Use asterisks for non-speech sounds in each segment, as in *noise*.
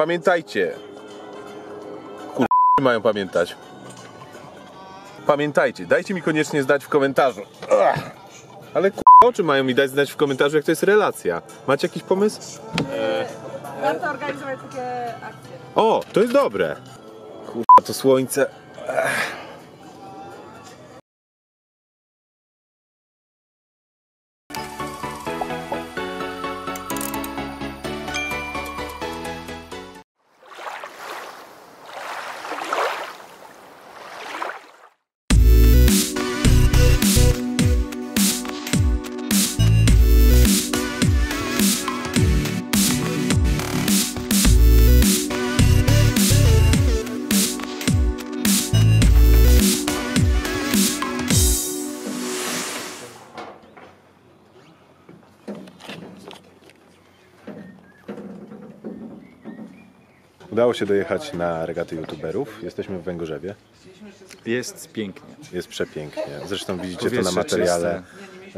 Pamiętajcie. Kur... mają pamiętać. Pamiętajcie, dajcie mi koniecznie znać w komentarzu. Ale kur... o czym mają mi dać znać w komentarzu, jak to jest relacja? Macie jakiś pomysł? Warto organizować takie akcje. O, to jest dobre. Kurwa, to słońce. Udało się dojechać na regaty youtuberów. Jesteśmy w Węgorzewie. Jest pięknie. Jest przepięknie. Zresztą widzicie to na materiale.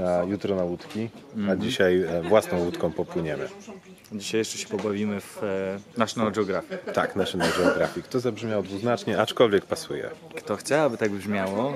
A jutro na łódki, Mhm. a dzisiaj e, własną łódką popłyniemy. Dzisiaj jeszcze się pobawimy w e, National Geographic. Tak, National Geographic. To zabrzmiało dwuznacznie, aczkolwiek pasuje. Kto chce, aby tak brzmiało,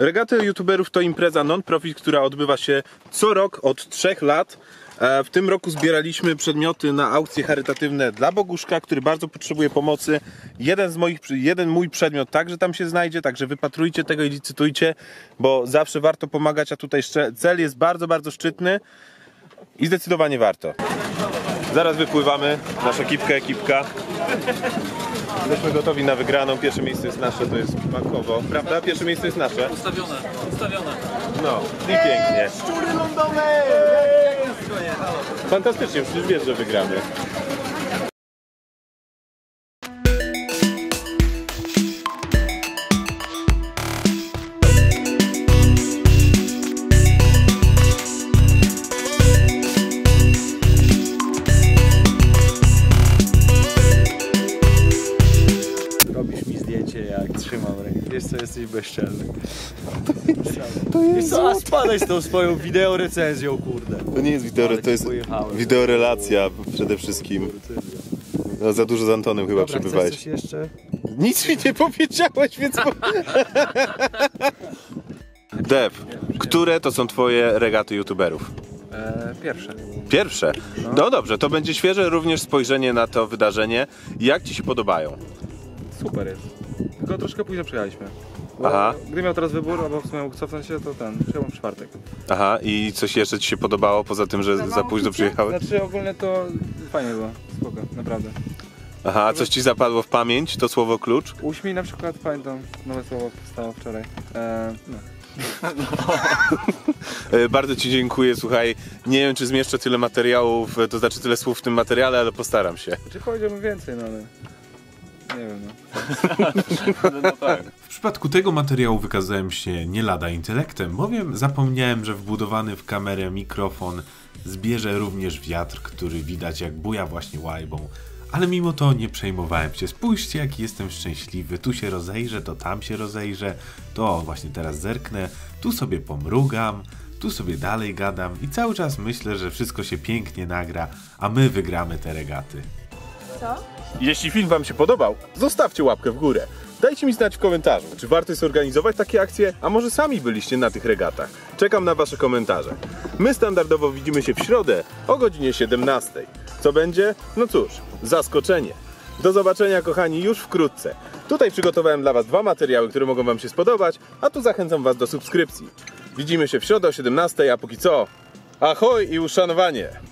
Regaty youtuberów to impreza non-profit, która odbywa się co rok od trzech lat. E, W tym roku zbieraliśmy przedmioty na aukcje charytatywne dla Boguszka, który bardzo potrzebuje pomocy. Jeden z moich, jeden mój przedmiot także tam się znajdzie, także wypatrujcie tego i licytujcie, bo zawsze warto pomagać, a tutaj cel jest bardzo, bardzo szczytny i zdecydowanie warto. Zaraz wypływamy, nasza ekipka, ekipka. Jesteśmy gotowi na wygraną. Pierwsze miejsce jest nasze, to jest bankowo. Prawda? Pierwsze miejsce jest nasze. Ustawione, ustawione. No, i pięknie. Szczury lądowe! Fantastycznie, przecież wiesz, że wygramy. Jesteś bezczelny. To jest co, a spadaj z tą swoją wideo recenzją, kurde. To nie jest wideo, to jest pojechałem. wideorelacja przede wszystkim. No, za dużo z Antonem chyba Dobra, przebywałeś. coś jeszcze? Nic mi nie powiedziałeś, więc... Dev, które to są twoje regaty youtuberów? E, pierwsze. Pierwsze. No dobrze, to będzie świeże również spojrzenie na to wydarzenie. Jak ci się podobają? Super jest. Tylko troszkę późno przyjechaliśmy. Aha. Gdybym miał teraz wybór, albo w sumie mógł cofnąć się, to ten, przyjąłem w czwartek. Aha, i coś jeszcze ci się podobało poza tym, że za późno przyjechałeś? Znaczy ogólnie to fajnie było, spoko, naprawdę. Aha, coś ci zapadło w pamięć, to słowo klucz? Uśmiej na przykład, pamiętam, nowe słowo powstało wczoraj. E, no. *laughs* E, Bardzo Ci dziękuję, słuchaj, nie wiem czy zmieszczę tyle materiałów, e, to znaczy tyle słów w tym materiale, ale postaram się. Czy powiedziałbym więcej, no ale... Nie wiem, no. *laughs* W przypadku tego materiału wykazałem się nie lada intelektem, bowiem zapomniałem, że wbudowany w kamerę mikrofon zbierze również wiatr, który widać jak buja właśnie łajbą. Ale mimo to nie przejmowałem się. Spójrzcie, jaki jestem szczęśliwy. Tu się rozejrzę, to tam się rozejrzę, to właśnie teraz zerknę, tu sobie pomrugam, tu sobie dalej gadam i cały czas myślę, że wszystko się pięknie nagra, a my wygramy te regaty. Co? Jeśli film Wam się podobał, zostawcie łapkę w górę. Dajcie mi znać w komentarzu, czy warto jest organizować takie akcje, a może sami byliście na tych regatach. Czekam na Wasze komentarze. My standardowo widzimy się w środę o godzinie 17. Co będzie? No cóż, zaskoczenie. Do zobaczenia kochani już wkrótce. Tutaj przygotowałem dla Was dwa materiały, które mogą Wam się spodobać, a tu zachęcam Was do subskrypcji. Widzimy się w środę o 17, a póki co, ahoj i uszanowanie!